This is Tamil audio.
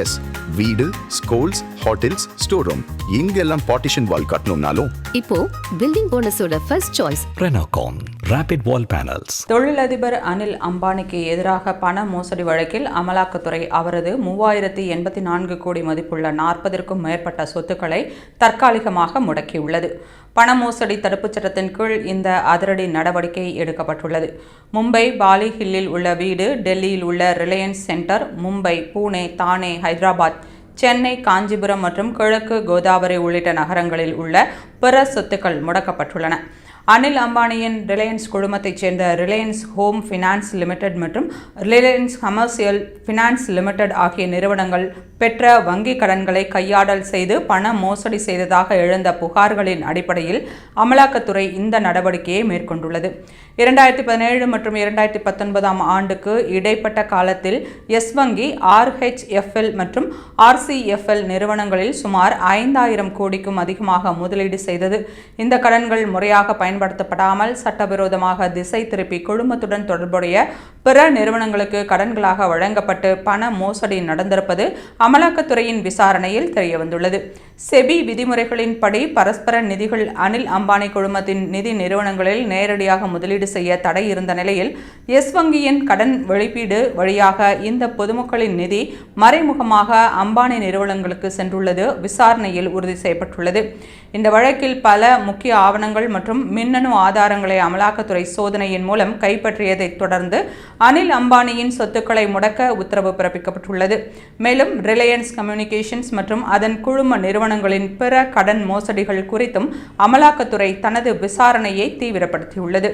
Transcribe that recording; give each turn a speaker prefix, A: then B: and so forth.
A: எஸ் வீடு ஸ்கூல்ஸ் ஹோட்டல்ஸ் ஸ்டோர் ரூம் இங்கெல்லாம் பார்ட்டிஷன் வால் கட்டணும்னாலும்.
B: இப்போ building போனஸோட first choice
C: Renocon Rapid Wall Panels.
D: தொழிலதிபர் அனில் அம்பானிக்கு எதிராக பண மோசடி வழக்கில் அமலாக்கத்துறை அவரது மூவாயிரத்தி எண்பத்தி நான்கு கோடி மதிப்புள்ள நாற்பதற்கும் மேற்பட்ட சொத்துக்களை தற்காலிகமாக முடக்கியுள்ளது. பண மோசடி தடுப்புச் சட்டத்தின் கீழ் இந்த அதிரடி நடவடிக்கை எடுக்கப்பட்டுள்ளது. மும்பை பாலி ஹில்லில் உள்ள வீடு டெல்லியில் உள்ள ரிலையன்ஸ் சென்டர் மும்பை பூனே தானே ஹைதராபாத் சென்னை காஞ்சிபுரம் மற்றும் கிழக்கு கோதாவரி உள்ளிட்ட நகரங்களில் உள்ள பிற சொத்துக்கள் முடக்கப்பட்டுள்ளன. அனில் அம்பானியின் ரிலையன்ஸ் குழுமத்தைச் சேர்ந்த ரிலையன்ஸ் ஹோம் ஃபினான்ஸ் லிமிடெட் மற்றும் ரிலையன்ஸ் கமர்ஷியல் ஃபினான்ஸ் லிமிடெட் ஆகிய நிறுவனங்கள் பெற்ற வங்கி கடன்களை கையாடல் செய்து பண மோசடி செய்ததாக எழுந்த புகார்களின் அடிப்படையில் அமலாக்கத்துறை இந்த நடவடிக்கையை மேற்கொண்டுள்ளது. இரண்டாயிரத்தி பதினேழு மற்றும் இரண்டாயிரத்தி பத்தொன்பதாம் ஆண்டுக்கு இடைப்பட்ட காலத்தில் எஸ் வங்கி ஆர்ஹெச்எஃப்எல் மற்றும் ஆர்சிஎஃப்எல் நிறுவனங்களில் சுமார் ஐந்தாயிரம் கோடிக்கும் அதிகமாக முதலீடு செய்தது. இந்த கடன்கள் முறையாக பயன்படுத்தப்படாமல் சட்டவிரோதமாக திசை திருப்பி குழுமத்துடன் தொடர்புடைய பிற நிறுவனங்களுக்கு கடன்களாக வழங்கப்பட்டு பண மோசடி நடந்திருப்பது அமலாக்கத்துறையின் விசாரணையில் தெரியவந்துள்ளது. செபி விதிமுறைகளின்படி பரஸ்பர நிதிகள் அனில் அம்பானி குழுமத்தின் நிதி நிறுவனங்களில் நேரடியாக முதலீடு செய்ய தடை இருந்த நிலையில் எஸ் வங்கியின் கடன் வெளிப்பீடு வழியாக இந்த பொதுமக்களின் நிதி மறைமுகமாக அம்பானி நிறுவனங்களுக்கு சென்றுள்ளது. விசாரணையில் உறுதி செய்யப்பட்டுள்ளது. இந்த வழக்கில் பல முக்கிய ஆவணங்கள் மற்றும் மின்னணு ஆதாரங்களை அமலாக்கத்துறை சோதனையின் மூலம் கைப்பற்றியதைத் தொடர்ந்து அனில் அம்பானியின் சொத்துக்களை முடக்க உத்தரவு பிறப்பிக்கப்பட்டுள்ளது. மேலும் ரிலையன்ஸ் கம்யூனிகேஷன்ஸ் மற்றும் அதன் குழும நிறுவனங்களின் பிற கடன் மோசடிகள் குறித்தும் அமலாக்கத்துறை தனது விசாரணையை தீவிரப்படுத்தியுள்ளது.